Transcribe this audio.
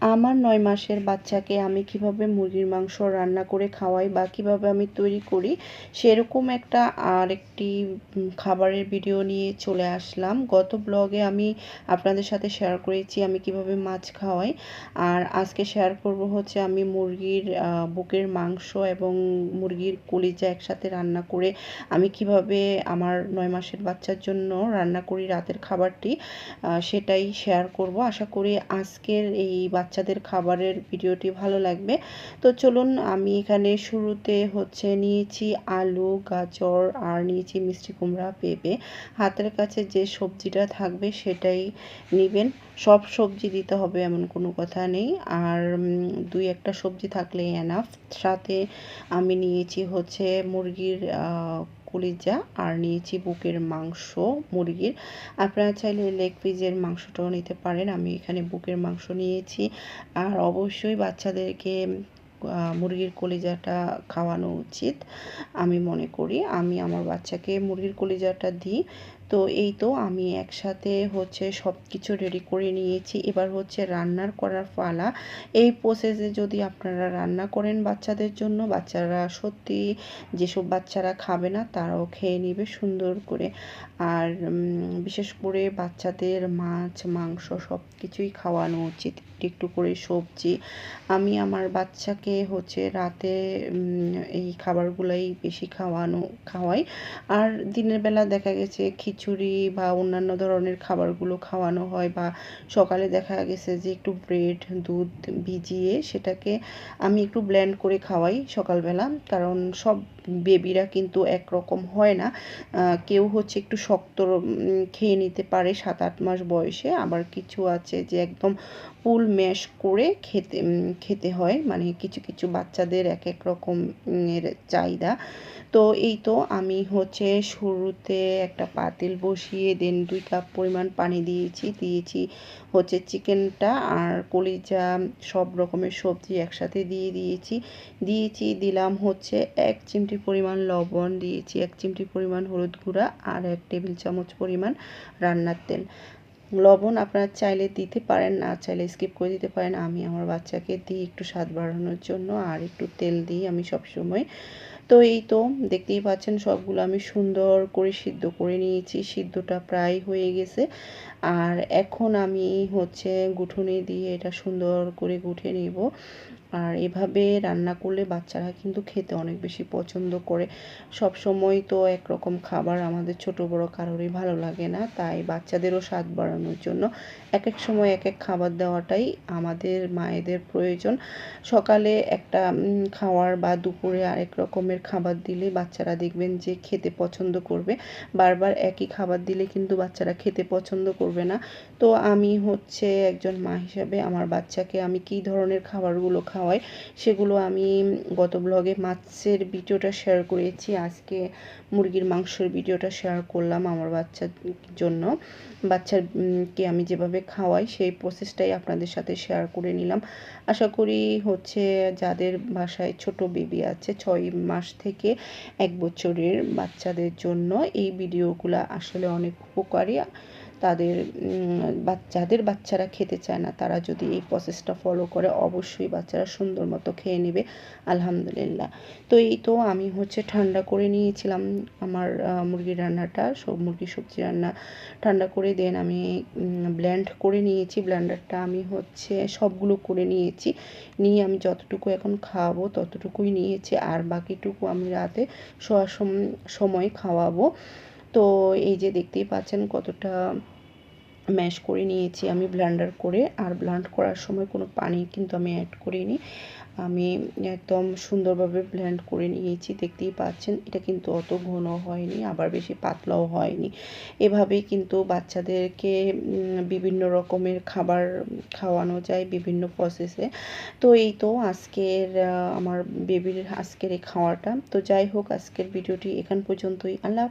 আমার নয় মাসের বাচ্চাকে আমি কীভাবে মুরগির মাংস রান্না করে খাওয়াই বা কীভাবে আমি তৈরি করি সেরকম একটা আরেকটি উম, খাবারের ভিডিও নিয়ে চলে আসলাম। গত ব্লগে আমি আপনাদের সাথে শেয়ার করেছি আমি কীভাবে মাছ খাওয়াই। আর আজকে শেয়ার করব হচ্ছে আমি মুরগির বুকের মাংস এবং মুরগির কলিজা একসাথে রান্না করে আমি কীভাবে আমার নয় মাসের বাচ্চার জন্য রান্না করি রাতের খাবারটি সেটাই শেয়ার করব। আশা করি আজকের এই বাচ্চাদের খাবারের ভিডিওটি ভালো লাগবে। তো চলুন, আমি এখানে শুরুতে হচ্ছে নিয়েছি আলু, গাজর আর নিয়েছি মিষ্টি কুমড়া পেঁপে। হাতের কাছে যে সবজিটা থাকবে সেটাই নেবেন। সব সবজি দিতে হবে এমন কোনো কথা নেই। আর দুই একটা সবজি থাকলে এনাফ সাথে আমি নিয়েছি হচ্ছে মুরগির কলিজা আর নিয়েছি বুকের মাংস মুরগির। আপনারা চাইলে লেগ পিসের মাংসটাও নিতে পারেন। আমি এখানে বুকের মাংস নিয়েছি। আর অবশ্যই বাচ্চাদেরকে মুরগির কলিজাটা খাওয়ানো উচিত। আমি মনে করি, আমি আমার বাচ্চাকে মুরগির কলিজাটা দিই। তো এই তো আমি একসাথে হচ্ছে সব কিছু রেডি করে নিয়েছি। এবার হচ্ছে রান্নার করার পালা। এই প্রসেসে যদি আপনারা রান্না করেন বাচ্চাদের জন্য, বাচ্চারা সত্যি যেসব বাচ্চারা খাবে না, তারাও খেয়ে নেবে সুন্দর করে। আর বিশেষ করে বাচ্চাদের মাছ, মাংস সব কিছুই খাওয়ানো উচিত। একটু করে সবজি। আমি আমার বাচ্চাকে হচ্ছে রাতে এই খাবারগুলাই বেশি খাওয়ানো, খাওয়াই। আর দিনের বেলা দেখা গেছে খিচুড়ি বা অন্যান্য ধরনের খাবারগুলো খাওয়ানো হয় বা সকালে দেখা গেছে যে একটু ব্রেড দুধ ভিজিয়ে সেটাকে আমি একটু ব্ল্যান্ড করে খাওয়াই সকালবেলা। কারণ সব বেবিরা কিন্তু একরকম হয় না। কেউ হচ্ছে একটু শক্ত খেয়ে নিতে পারে সাত আট মাস বয়সে। আবার কিছু আছে যে একদম ফুল ম্যাশ করে খেতে খেতে হয়। মানে কিছু কিছু বাচ্চাদের এক এক রকম এর চাহিদা। তো এই তো আমি হচ্ছে শুরুতে একটা পাতিল বসিয়ে, দেন দুই কাপ পরিমাণ পানি দিয়েছি। দিয়েছি হচ্ছে চিকেনটা আর কলিজা, সব রকমের সবজি একসাথে দিয়ে দিয়েছি। দিয়েছি, দিলাম হচ্ছে এক চিমটি পরিমাণ লবণ দিয়েছি, এক চিমটি পরিমাণ হলুদ গুঁড়া আর এক টেবিল চামচ পরিমাণ রান্নার তেল। লবণ আপনারা চাইলে দিতে পারেন, না চাইলে স্কিপ করে দিতে পারেন। আমি আমার বাচ্চাকে দিই একটু স্বাদ বাড়ানোর জন্য আর একটু তেল দিই আমি সব সময় তো এই তো দেখতেই পাচ্ছেন সবগুলো আমি সুন্দর করে সিদ্ধ করে নিয়েছি। সিদ্ধটা প্রায় হয়ে গেছে। আর এখন আমি হচ্ছে গুঁঠুনি দিয়ে এটা সুন্দর করে গুঁঠে নিব। আর এভাবে রান্না করলে বাচ্চারা কিন্তু খেতে অনেক বেশি পছন্দ করে। সব সময় তো একরকম খাবার আমাদের ছোট বড় কারোরই ভালো লাগে না। তাই বাচ্চাদেরও স্বাদ বাড়ানোর জন্য এক এক সময় এক এক খাবার দেওয়াটাই আমাদের মায়েদের প্রয়োজন। সকালে একটা খাওয়ার বা দুপুরে আরেক রকমের খাবার দিলে বাচ্চারা দেখবেন যে খেতে পছন্দ করবে। বারবার একই খাবার দিলে কিন্তু বাচ্চারা খেতে পছন্দ করবে না। তো আমি হচ্ছে একজন মা হিসাবে আমার বাচ্চাকে আমি কী ধরনের খাবারগুলো খাওয়াই সেগুলো আমি গত ব্লগে মাছের ভিডিওটা শেয়ার করেছি। আজকে মুরগির মাংসের ভিডিওটা শেয়ার করলাম আমার বাচ্চার জন্য। বাচ্চার কে আমি যেভাবে খাওয়াই সেই প্রসেসটাই আপনাদের সাথে শেয়ার করে নিলাম। আশা করি হচ্ছে যাদের বাসায় ছোট বেবি আছে, ছয় মাস থেকে এক বছরের বাচ্চাদের জন্য এই ভিডিওগুলো আসলে অনেক উপকারী। তাদের যাদের বাচ্চারা খেতে চায় না, তারা যদি এই প্রসেসটা ফলো করে, অবশ্যই বাচ্চারা সুন্দর মতো খেয়ে নেবে। আলহামদুলিল্লাহ। তো এই তো আমি হচ্ছে ঠান্ডা করে নিয়েছিলাম আমার মুরগির রান্নাটা। সব মুরগির সবজি রান্না ঠান্ডা করে দেন আমি ব্ল্যান্ড করে নিয়েছি। ব্ল্যান্ডারটা আমি হচ্ছে সবগুলো করে নিয়েছি। নিয়ে আমি যতটুকু এখন খাওয়াবো, ততটুকুই নিয়েছি। আর বাকিটুকু আমি রাতে শোয়ার সম- সময় খাওয়াবো। তো এই যে দেখতেই পাচ্ছেন কতটা ম্যাশ করে নিয়েছি আমি ব্লান্ডার করে। আর ব্লেন্ড করার সময় কোনো পানি কিন্তু আমি অ্যাড করিনি। আমি একদম সুন্দরভাবে ব্লেন্ড করে নিয়েছি, দেখতেই পাচ্ছেন। এটা কিন্তু অত ঘন হয়নি, আবার বেশি পাতলাও হয়নি। এভাবেই কিন্তু বাচ্চাদেরকে বিভিন্ন রকমের খাবার খাওয়ানো যায় বিভিন্ন প্রসেসে তো এই তো আজকের আমার বেবির আজকের এই খাওয়াটা। তো যাই হোক, আজকের ভিডিওটি এখান পর্যন্তই। আল্লাহ